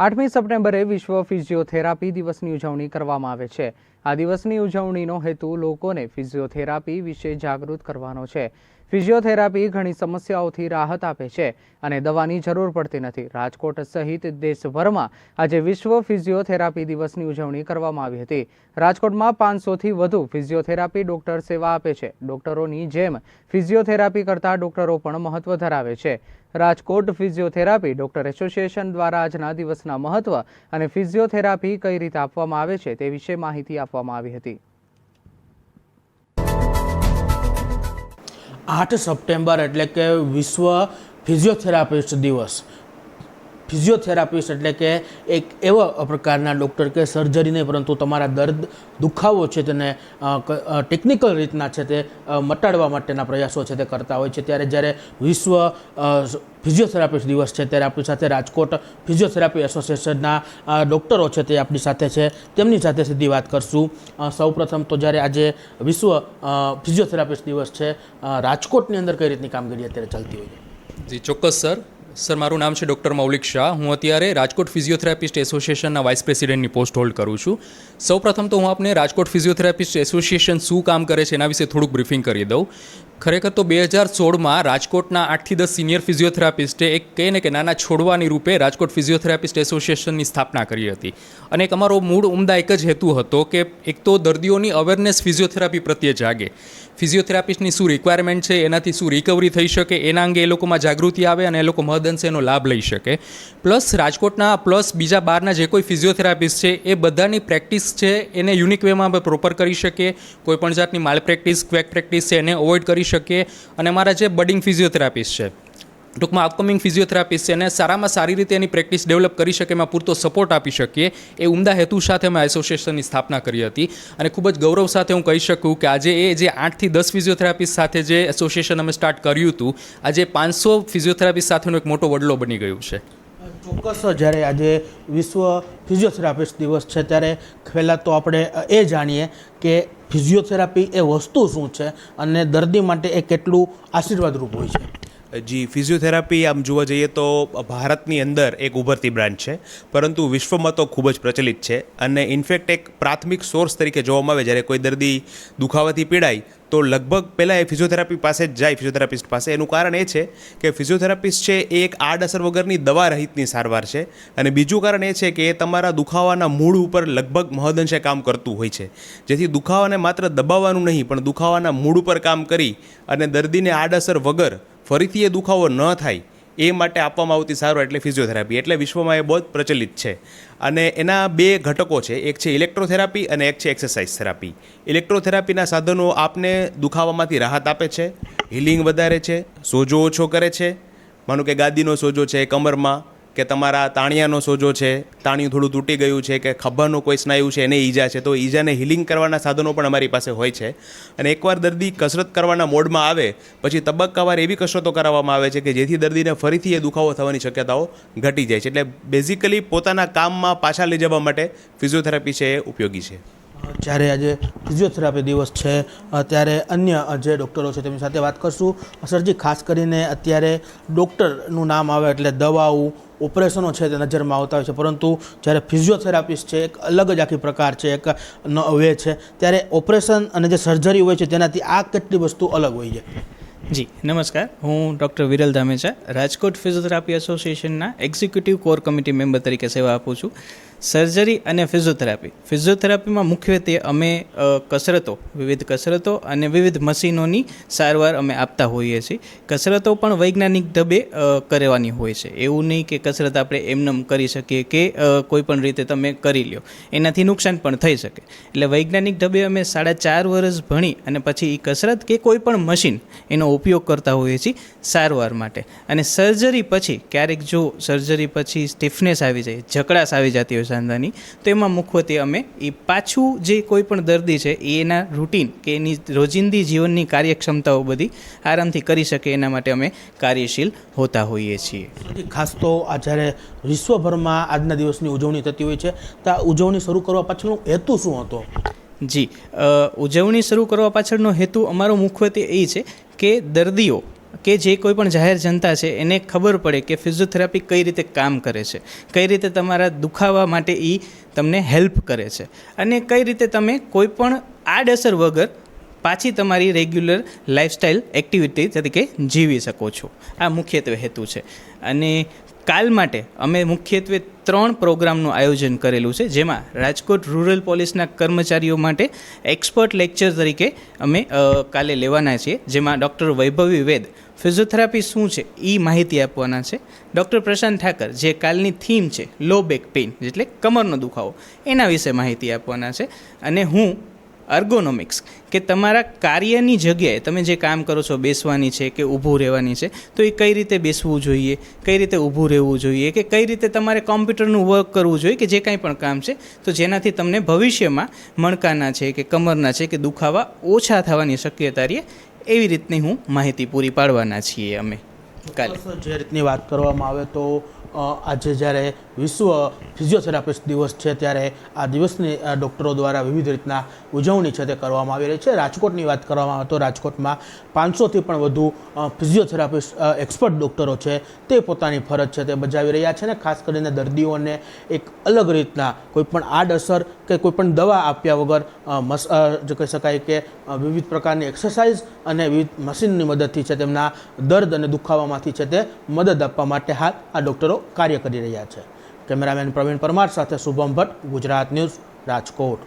આઠમી સપ્ટેમ્બરે વિશ્વ ફિઝિયોથેરાપી દિવસની ઉજવણી કરવામાં આવે છે. આ દિવસની ઉજવણીનો હેતુ લોકોને ફિઝિયોથેરાપી વિશે જાગૃત કરવાનો છે. ફિઝિયોથેરાપી ઘણી સમસ્યાઓથી રાહત આપે છે અને દવાની જરૂર પડતી નથી. રાજકોટ સહિત દેશભરમાં આજે વિશ્વ ફિઝિયોથેરાપી દિવસની ઉજવણી કરવામાં આવી હતી. રાજકોટમાં પાંચસોથી વધુ ફિઝિયોથેરાપી ડોક્ટર સેવા આપે છે. ડોક્ટરોની જેમ ફિઝિયોથેરાપી કરતા ડોક્ટરો પણ મહત્વ ધરાવે છે. રાજકોટ ફિઝિયોથેરાપી ડોક્ટર એસોસિએશન દ્વારા આજના દિવસના મહત્વ અને ફિઝિયોથેરાપી કઈ રીતે આપવામાં આવે છે તે વિશે માહિતી આપવામાં આવી હતી. આઠ સપ્ટેમ્બર એટલે કે વિશ્વ ફિઝિયોથેરાપિસ્ટ દિવસ. ફિઝિયોથેરાપિસ્ટ એટલે કે એક એવા પ્રકારના ડૉક્ટર કે સર્જરી નહીં પરંતુ તમારા દર્દ દુખાવો છે તેને ટેકનિકલ રીતના છે તે મટાડવા માટેના પ્રયાસો છે તે કરતા હોય છે. ત્યારે જ્યારે વિશ્વ ફિઝિયોથેરાપિસ્ટ દિવસ છે, ત્યારે આપણી સાથે રાજકોટ ફિઝિયોથેરાપી એસોસિએશનના ડૉક્ટરો છે તે આપણી સાથે છે. તેમની સાથે સીધી વાત કરશું. સૌપ્રથમ તો જ્યારે આજે વિશ્વ ફિઝિયોથેરાપિસ્ટ દિવસ છે રાજકોટની અંદર કઈ રીતની કામગીરી અત્યારે ચાલતી હોય છે? જી, ચોક્કસ, સર. સર, મારું નામ છે ડૉક્ટર મૌલિક શાહ. હું અત્યારે રાજકોટ ફિઝિયોથેરાપિસ્ટ એસોસિએશનના વાઇસ પ્રેસિડેન્ટની પોસ્ટ હોલ્ડ કરું છું. સૌપ્રથમ તો હું આપને રાજકોટ ફિઝિયોથેરાપિસ્ટ એસોસિએશન શું કામ કરે છે એના વિશે થોડુંક બ્રીફિંગ કરી દઉં. ખરેખર તો બે હજાર સોળમાં રાજકોટના આઠથી દસ સિનિયર ફિઝિયોથેરાપિસ્ટે એક કહે ને કે નાના છોડવાની રૂપે રાજકોટ ફિઝિયોથેરાપિસ્ટ એસોસિએશનની સ્થાપના કરી હતી. અને એક અમારો મૂળ ઉમદા એક જ હેતુ હતો કે એક તો દર્દીઓની અવેરનેસ ફિઝિયોથેરાપી પ્રત્યે જાગે. ફિઝિયોથેરાપિસ્ટની શું રિક્વાયરમેન્ટ છે, એનાથી શું રિકવરી થઈ શકે, એના અંગે એ લોકોમાં જાગૃતિ આવે અને એ લોકો મહદઅંશે એનો લાભ લઈ શકે. પ્લસ રાજકોટના, પ્લસ બીજા બહારના જે કોઈ ફિઝિયોથેરાપિસ્ટ છે, એ બધાની પ્રેક્ટિસ છે, એને યુનિક વેમાં પ્રોપર કરી શકીએ. કોઈપણ જાતની માલ પ્રેક્ટિસ ક્વેક પ્રેક્ટિસ છે, એને અવોઇડ કરી શકીએ. અને મારા જે બડિંગ ફિઝિયોથેરાપિસ્ટ છે, ટૂંકમાં અપકમિંગ ફિઝિયોથેરાપિસ્ટ છે, એને સારામાં સારી રીતે એની પ્રેક્ટિસ ડેવલપ કરી શકે, એમાં પૂરતો સપોર્ટ આપી શકીએ. એ ઉમદા હેતુ સાથે અમે એસોસિએશનની સ્થાપના કરી હતી. અને ખૂબ જ ગૌરવ સાથે હું કહી શકું કે આજે એ જે આઠથી દસ ફિઝિયોથેરાપિસ્ટ સાથે જે એસોસિએશન અમે સ્ટાર્ટ કર્યું હતું, આજે પાંચસો ફિઝિયોથેરાપિસ્ટ સાથેનો એક મોટો વડલો બની ગયું છે. ચોક્કસ જ્યારે આજે વિશ્વ ફિઝિયોથેરાપિસ્ટ દિવસ છે, ત્યારે પહેલાં તો આપણે એ જાણીએ કે ફિઝિયોથેરાપી એ વસ્તુ શું છે અને દર્દી માટે એ કેટલું આશીર્વાદરૂપ હોય છે? જી, ફિઝિયોથેરાપી આમ જોવા જઈએ તો ભારતની અંદર એક ઉભરતી બ્રાન્ચ છે, પરંતુ વિશ્વમાં તો ખૂબ જ પ્રચલિત છે અને ઇનફેક્ટ એક પ્રાથમિક સોર્સ તરીકે જોવામાં આવે જ્યારે કોઈ દર્દી દુખાવાથી પીડાય તો લગભગ પહેલાં એ ફિઝિયોથેરાપી પાસે જ જાય, ફિઝિયોથેરાપિસ્ટ પાસે. એનું કારણ એ છે કે ફિઝિયોથેરાપિસ્ટ છે એ એક આડઅસર વગરની દવા રહિતની સારવાર છે અને બીજું કારણ એ છે કે એ તમારા દુખાવાના મૂળ ઉપર લગભગ મહદઅંશે કામ કરતું હોય છે. જેથી દુખાવાને માત્ર દબાવવાનું નહીં, પણ દુખાવાના મૂળ ઉપર કામ કરી અને દર્દીને આડઅસર વગર ફરીથી એ દુખાવો ન થાય એ માટે આપવામાં આવતી સારવાર એટલે ફિઝિયોથેરાપી એટલે વિશ્વમાં એ બહુ જ પ્રચલિત છે. અને એના બે ઘટકો છે. એક છે ઇલેક્ટ્રોથેરાપી અને એક છે એક્સરસાઇઝ થેરાપી ઇલેક્ટ્રોથેરાપીના સાધનો આપને દુખાવામાંથી રાહત આપે છે હિલિંગ વધારે છે, સોજો ઓછો કરે છે. માનો કે ગાદીનો સોજો છે, કમરમાં કે તમારા તાણિયાનો સોજો છે, તાણિયું થોડું તૂટી ગયું છે, કે ખભાનો કોઈ સ્નાયુ છે, એને ઈજા છે, તો ઈજાને હિલિંગ કરવાના સાધનો પણ અમારી પાસે હોય છે. અને એકવાર દર્દી કસરત કરવાના મોડમાં આવે, પછી તબક્કાવાર એવી કસરતો કરાવવામાં આવે છે કે જેથી દર્દીને ફરીથી એ દુખાવો થવાની શક્યતાઓ ઘટી જાય છે. એટલે બેઝિકલી પોતાના કામમાં પાછા લઈ જવા માટે ફિઝિયોથેરાપી છે એ ઉપયોગી છે. જ્યારે આજે ફિઝિયોથેરાપી દિવસ છે ત્યારે અન્ય જે ડૉક્ટરો છે તેમની સાથે વાત કરશું. સરજી ખાસ કરીને અત્યારે ડૉક્ટરનું નામ આવે એટલે દવાઓ, ઓપરેશનો છે તે નજરમાં આવતા હોય છે. પરંતુ જ્યારે ફિઝિયોથેરાપિસ્ટ છે, એક અલગ જ આખી પ્રકાર છે, એક વે છે. ત્યારે ઓપરેશન અને જે સર્જરી હોય છે તેનાથી આ કેટલી વસ્તુ અલગ હોય છે? જી, નમસ્કાર. હું ડૉક્ટર વિરલ ધામેચા, રાજકોટ ફિઝિયોથેરાપી એસોસિએશનના એક્ઝિક્યુટિવ કોર કમિટી મેમ્બર તરીકે સેવા આપું છું. સર્જરી અને ફિઝિયોથેરાપી. ફિઝિયોથેરાપીમાં મુખ્યત્વે અમે કસરતો, વિવિધ કસરતો અને વિવિધ મશીનોની સારવાર અમે આપતા હોઈએ છીએ. કસરતો પણ વૈજ્ઞાનિક ઢબે કરવાની હોય છે. એવું નહીં કે કસરત આપણે એમનેમ કરી શકીએ કે કોઈ પણ રીતે તમે કરી લ્યો. એનાથી નુકસાન પણ થઈ શકે. એટલે વૈજ્ઞાનિક ઢબે અમે સાડા ચાર વર્ષ ભણી અને પછી એ કસરત કે કોઈ પણ મશીન એનો ઉપયોગ કરતા હોઈએ છીએ સારવાર માટે. અને સર્જરી પછી, ક્યારેક જો સર્જરી પછી સ્ટીફનેસ આવી જાય જકડાશ આવી જતી હોય સાંધાની તો એમાં મુખ્યત્વે અમે એ પાછું જે કોઈ પણ દર્દી છે એ એના રૂટીન કે એની રોજિંદી જીવનની કાર્યક્ષમતાઓ બધી આરામથી કરી શકે એના માટે અમે કાર્યશીલ હોતા હોઈએ છીએ. ખાસ તો આ જ્યારે વિશ્વભરમાં આજના દિવસની ઉજવણી થતી હોય છે તો આ ઉજવણી શરૂ કરવા પાછળનો હેતુ શું હતો? જી ઉજવણી શરૂ કરવા પાછળનો હેતુ અમારો મુખ્યત્વે એ છે કે દર્દીઓ કે જે કોઈ પણ જાહેર જનતા છે, એને ખબર પડે કે ફિઝિયોથેરાપી કઈ રીતે કામ કરે છે, કઈ રીતે તમારા દુખાવા માટે એ તમને હેલ્પ કરે છે. અને કઈ રીતે તમે કોઈ પણ આડઅસર વગર પાછી તમારી રેગ્યુલર લાઇફસ્ટાઇલ એક્ટિવિટી તરીકે જીવી શકો છો. આ મુખ્યત્વે હેતુ છે. અને કાલ માટે અમે મુખ્યત્વે ત્રણ પ્રોગ્રામનું આયોજન કરેલું છે, જેમાં રાજકોટ રૂરલ પોલીસના કર્મચારીઓ માટે એક્સપર્ટ લેક્ચર તરીકે અમે કાલે લેવાના છીએ, જેમાં ડૉક્ટર વૈભવી વેદ ફિઝિયોથેરાપી શું છે એ માહિતી આપવાના છે. ડૉક્ટર પ્રશાંત ઠાકર, જે કાલની થીમ છે લો બેક પેઇન એટલે કમરનો દુખાવો, એના વિશે માહિતી આપવાના છે. અને હું અર્ગોનોમિક્સ કે તમારા કાર્યની જગ્યાએ તમે જે કામ કરો છો, બેસવાની છે કે ઊભું રહેવાની છે, તો એ કઈ રીતે બેસવું જોઈએ, કઈ રીતે ઊભું રહેવું જોઈએ, કે કઈ રીતે તમારે કોમ્પ્યુટરનું વર્ક કરવું જોઈએ, કે જે કાંઈ પણ કામ છે, તો જેનાથી તમને ભવિષ્યમાં મણકાના છે કે કમરના છે કે દુખાવા ઓછા થવાની શક્યતા રહે, એવી રીતની હું માહિતી પૂરી પાડવાના છીએ અમે. જે રીતની વાત કરવામાં આવે તો આજે જ્યારે વિશ્વ ફિઝિયોથેરાપિસ્ટ દિવસ છે, ત્યારે આ દિવસની ડૉક્ટરો દ્વારા વિવિધ રીતના ઉજવણી છે તે કરવામાં આવી રહી છે. રાજકોટની વાત કરવામાં આવે તો રાજકોટમાં પાંચસોથી પણ વધુ ફિઝિયોથેરાપિસ્ટ એક્સપર્ટ ડૉક્ટરો છે તે પોતાની ફરજ છે તે બજાવી રહ્યા છે ને ખાસ કરીને દર્દીઓને એક અલગ રીતના કોઈ પણ આડઅસર કે કોઈ પણ દવા આપ્યા વગર મસ જે કહી શકાય કે વિવિધ પ્રકારની એક્સરસાઇઝ અને વિવિધ મશીનની મદદથી છે તેમના દર્દ અને દુખાવામાંથી છે તે મદદ આપવા માટે હાલ આ ડૉક્ટરો કાર્ય કરી રહ્યા છે. કેમેરામેન પ્રવીણ પરમાર સાથે શુભમ ભટ્ટ, ગુજરાત ન્યૂઝ, રાજકોટ.